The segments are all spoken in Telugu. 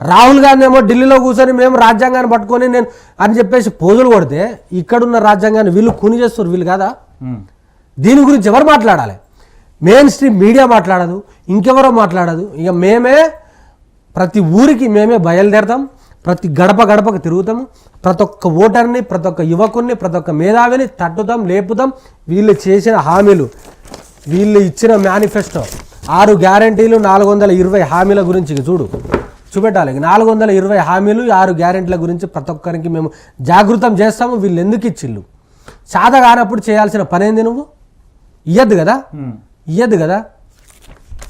రాహుల్ గాంధీ ఏమో ఢిల్లీలో కూర్చొని మేము రాజ్యాంగాన్ని పట్టుకొని నేను అని చెప్పేసి పోజులు కొడితే ఇక్కడున్న రాజ్యాంగాన్ని వీళ్ళు కూని చేస్తారు వీళ్ళు కదా. దీని గురించి ఎవరు మాట్లాడాలి? మెయిన్ స్ట్రీమ్ మీడియా మాట్లాడదు ఇంకెవరో మాట్లాడదు. ఇక మేమే ప్రతి ఊరికి మేమే బయలుదేరతాం ప్రతి గడప గడపకు తిరుగుతాము ప్రతి ఒక్క ఓటర్ని ప్రతి ఒక్క యువకుడిని ప్రతి ఒక్క మేధావిని తట్టుతాం లేపుతాం. వీళ్ళు చేసిన హామీలు వీళ్ళు ఇచ్చిన మేనిఫెస్టో ఆరు గ్యారంటీలు నాలుగు వందల ఇరవై హామీల గురించి ఇక చూడు. చూపెట్టాలి. నాలుగు వందల ఇరవై హామీలు ఆరు గ్యారెంటీల గురించి ప్రతి ఒక్కరికి మేము జాగృతం చేస్తాము. వీళ్ళు ఎందుకు ఇచ్చిళ్ళు? సాధ కానప్పుడు చేయాల్సిన పని ఏంది నువ్వు? ఇయ్యద్దు కదా. ఇయ్యద్దు కదా?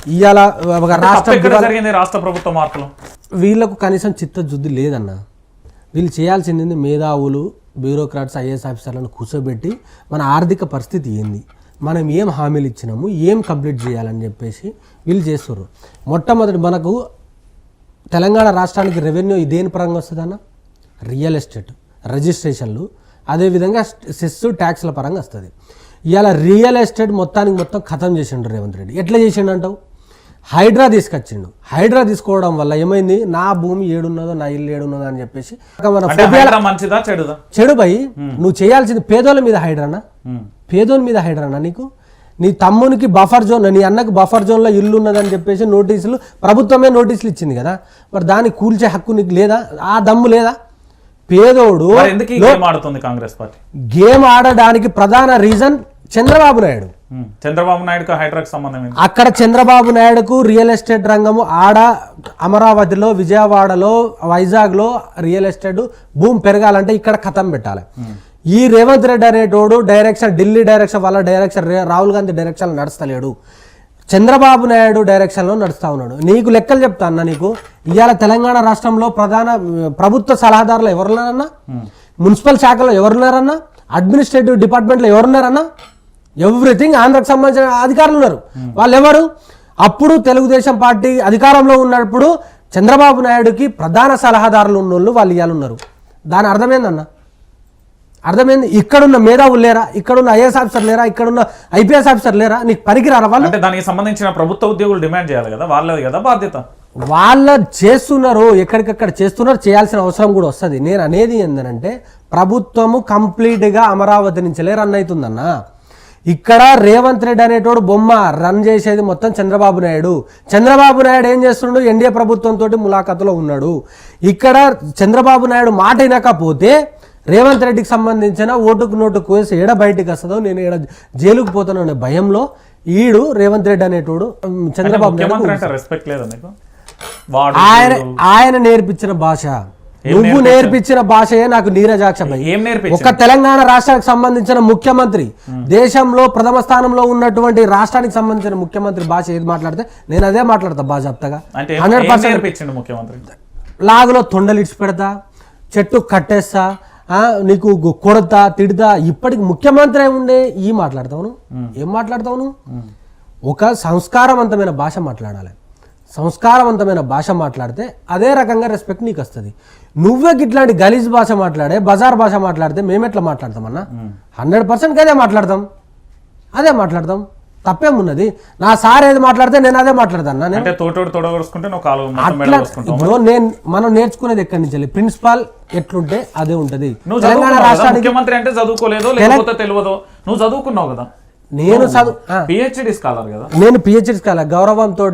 ఇవాళ ఒక రాష్ట్రం రాష్ట్ర ప్రభుత్వ మార్పులు? వీళ్ళకు కనీసం చిత్తశుద్ధి లేదన్న. వీళ్ళు చేయాల్సింది? మేధావులు బ్యూరోక్రాట్స్ ఐఏఎస్ ఆఫీసర్లను కూర్చోబెట్టి మన ఆర్థిక పరిస్థితి ఏంది? మనం ఏం హామీలు ఇచ్చినాము? ఏం కంప్లీట్ చేయాలని చెప్పేసి వీళ్ళు చేస్తారు మొట్టమొదటి మనకు తెలంగాణ రాష్ట్రానికి రెవెన్యూ దేని పరంగా వస్తుందన్న? రియల్ ఎస్టేట్ రిజిస్ట్రేషన్లు అదేవిధంగా సెస్ ట్యాక్స్ల పరంగా వస్తుంది. ఇవాళ రియల్ ఎస్టేట్ మొత్తానికి మొత్తం ఖతం చేసిండు రేవంత్ రెడ్డి. ఎట్లా చేసిండు అంటావు హైడ్రా తీసుకొచ్చిండు. హైడ్రా తీసుకోవడం వల్ల ఏమైంది? నా భూమి ఏడున్నదో నా ఇల్లు ఏడున్నదో అని చెప్పేసి మన అంటే హైడ్రా మంచిదా చెడుదా? చెడు భయ్ నువ్వు చేయాల్సింది పేదోళ్ళ మీద హైడ్రానా. పేదోని మీద హైడ్రానా నీకు? నీ తమ్మునికి బఫర్ జోన్ నీ అన్నకు బఫర్ జోన్లో ఇల్లు ఉన్నదని చెప్పేసి నోటీసులు ప్రభుత్వమే నోటీసులు ఇచ్చింది కదా. మరి దాన్ని కూల్చే హక్కు నీకు లేదా? ఆ దమ్ము లేదా? పేదోడు ఆడుతుంది కాంగ్రెస్ పార్టీ? గేమ్ ఆడడానికి ప్రధాన రీజన్ చంద్రబాబు నాయుడు. చంద్రబాబు నాయుడుకు హైడ్రాకి సంబంధం అక్కడ చంద్రబాబు నాయుడుకు రియల్ ఎస్టేట్ రంగము ఆడ అమరావతిలో విజయవాడలో వైజాగ్లో రియల్ ఎస్టేట్ భూమి పెరగాలంటే ఇక్కడ కథం పెట్టాలి. ఈ రేవంత్ రెడ్డి అనేటోడు డైరెక్షన్ ఢిల్లీ డైరెక్షన్ వాళ్ళ డైరెక్షన్ రాహుల్ గాంధీ డైరెక్షన్ నడుస్తలేడు. చంద్రబాబు నాయుడు డైరెక్షన్లో నడుస్తూ ఉన్నాడు. నీకు లెక్కలు చెప్తా అన్న నీకు. ఇవాళ తెలంగాణ రాష్ట్రంలో ప్రధాన ప్రభుత్వ సలహాదారులు ఎవరున్నారన్నా? మున్సిపల్ శాఖలో ఎవరున్నారన్నా? అడ్మినిస్ట్రేటివ్ డిపార్ట్మెంట్లో ఎవరున్నారన్నా? ఎవ్రీథింగ్ ఆంధ్రకు సంబంధించిన అధికారులు ఉన్నారు. వాళ్ళు ఎవరు అప్పుడు తెలుగుదేశం పార్టీ అధికారంలో ఉన్నప్పుడు చంద్రబాబు నాయుడుకి ప్రధాన సలహాదారులు ఉన్నోళ్ళు వాళ్ళు ఇవాళ ఉన్నారు. దాని అర్థమైందన్న అర్థమైంది? ఇక్కడున్న మేధావులు లేరా? ఇక్కడున్న ఐఏఎస్ ఆఫీసర్ లేరా? ఇక్కడున్న ఐపీఎస్ ఆఫీసర్ లేరా? నీకు పనికిరారా వాళ్ళు? అంటే దానికి సంబంధించిన ప్రభుత్వ ఉద్యోగులు డిమాండ్ చేయాలి కదా? వాళ్ళది కదా బాధ్యత. వాళ్ళ చేస్తున్నారు ఎక్కడికక్కడ చేస్తున్నారు చేయాల్సిన అవసరం కూడా వస్తుంది. నేను అనేది ఏంటంటే ప్రభుత్వము కంప్లీట్గా అమరావతి నుంచే రన్ అవుతుందన్న. ఇక్కడ రేవంత్ రెడ్డి అనేటోడు బొమ్మ రన్ చేసేది మొత్తం చంద్రబాబు నాయుడు. చంద్రబాబు నాయుడు ఏం చేస్తుండు? ఎన్డీఏ ప్రభుత్వంతో ములాఖతులో ఉన్నాడు. ఇక్కడ చంద్రబాబు నాయుడు మాట వినకపోతే రేవంత్ రెడ్డికి సంబంధించిన ఓటుకు నోటుకు వేసి ఏడ బయటికి వస్తుందో నేను ఏడ జైలుకు పోతాను అనే భయంలో ఈడు రేవంత్ రెడ్డి అనేటోడు చంద్రబాబు ఆయన ఆయన నేర్పించిన భాష. నువ్వు నేర్పించిన భాషయే నాకు నీరజాక్ష ఒక తెలంగాణ రాష్ట్రానికి సంబంధించిన ముఖ్యమంత్రి. దేశంలో ప్రథమ స్థానంలో ఉన్నటువంటి రాష్ట్రానికి సంబంధించిన ముఖ్యమంత్రి భాష ఏది మాట్లాడితే నేను అదే మాట్లాడతా బాజాప్తగా. హండ్రెడ్ పర్సెంట్ లాగులో తొండలు ఇడిచి పెడతా చెట్టు కట్టేస్తా నీకు కొడతా తిడతా ఇప్పటికి ముఖ్యమంత్రి అయి ఉండే ఈ మాట్లాడతావు నువ్వు? ఏం మాట్లాడతావు నువ్వు? ఒక సంస్కారవంతమైన భాష మాట్లాడాలి. సంస్కారవంతమైన భాష మాట్లాడితే అదే రకంగా రెస్పెక్ట్ నీకు వస్తుంది నువ్వే ఇట్లాంటి గలీజ్ భాష మాట్లాడే బజార్ భాష మాట్లాడితే మేమెట్లా మాట్లాడతామన్నా? హండ్రెడ్ పర్సెంట్ అదే మాట్లాడతాం. అదే మాట్లాడతాం. తప్పేమున్నది? నా సార్ ఏది మాట్లాడితే నేను అదే మాట్లాడతాను. నేను అట్లా ఇప్పుడు నేను మనం నేర్చుకునేది ఎక్కడి నుంచి ప్రిన్సిపాల్ ఎట్లుంటే అదే ఉంటది. తెలంగాణ రాష్ట్రానికి ముఖ్యమంత్రి అంటే చదువుకోలేదో లేకపోతే తెలియదో? నువ్వు చదువుకున్నావు కదా? నేను పిహెచ్డి స్కాలర్ కదా? నేను పిహెచ్డి కాల గౌరవంతో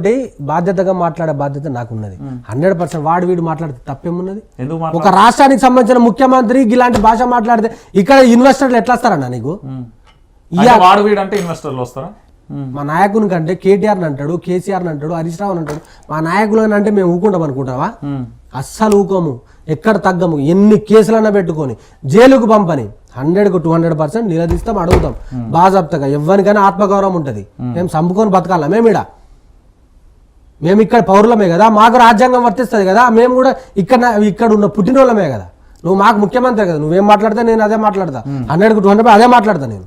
బాధ్యతగా మాట్లాడే బాధ్యత నాకున్నది. హండ్రెడ్ పర్సెంట్ వాడు వీడు మాట్లాడితే తప్పేమున్నది? ఒక రాష్ట్రానికి సంబంధించిన ముఖ్యమంత్రి ఇలాంటి భాష మాట్లాడితే ఇక్కడ ఇన్వెస్టర్లు ఎట్లా వస్తారన్నా నీకు? వాడు వీడు అంటే ఇన్వెస్టర్లు వస్తారా? మా నాయకుని కంటే కేటీఆర్ని అంటాడు కేసీఆర్ని అంటాడు హరీష్ రావు అంటాడు. మా నాయకులని అంటే మేము ఊకుంటాం అనుకుంటావా? అస్సలు ఊకోము. ఎక్కడ తగ్గము. ఎన్ని కేసులన్నా పెట్టుకొని జైలుకు పంపని. హండ్రెడ్కు టూ హండ్రెడ్ పర్సెంట్ నిలదీస్తాం అడుగుతాం. బాజాప్తగా ఎవరికైనా ఆత్మగౌరవం ఉంటుంది. మేము. చంపుకొని బతకాలా? మేమిడ మేము ఇక్కడ పౌరులమే కదా? మాకు రాజ్యాంగం వర్తిస్తుంది కదా? మేము కూడా ఇక్కడ ఇక్కడ ఉన్న పుట్టినోళ్ళమే కదా? నువ్వు మాకు ముఖ్యమంత్రి కదా? నువ్వేం మాట్లాడితే నేను అదే మాట్లాడతా. హండ్రెడ్కు టూ హండ్రెడ్ అదే మాట్లాడతా నేను.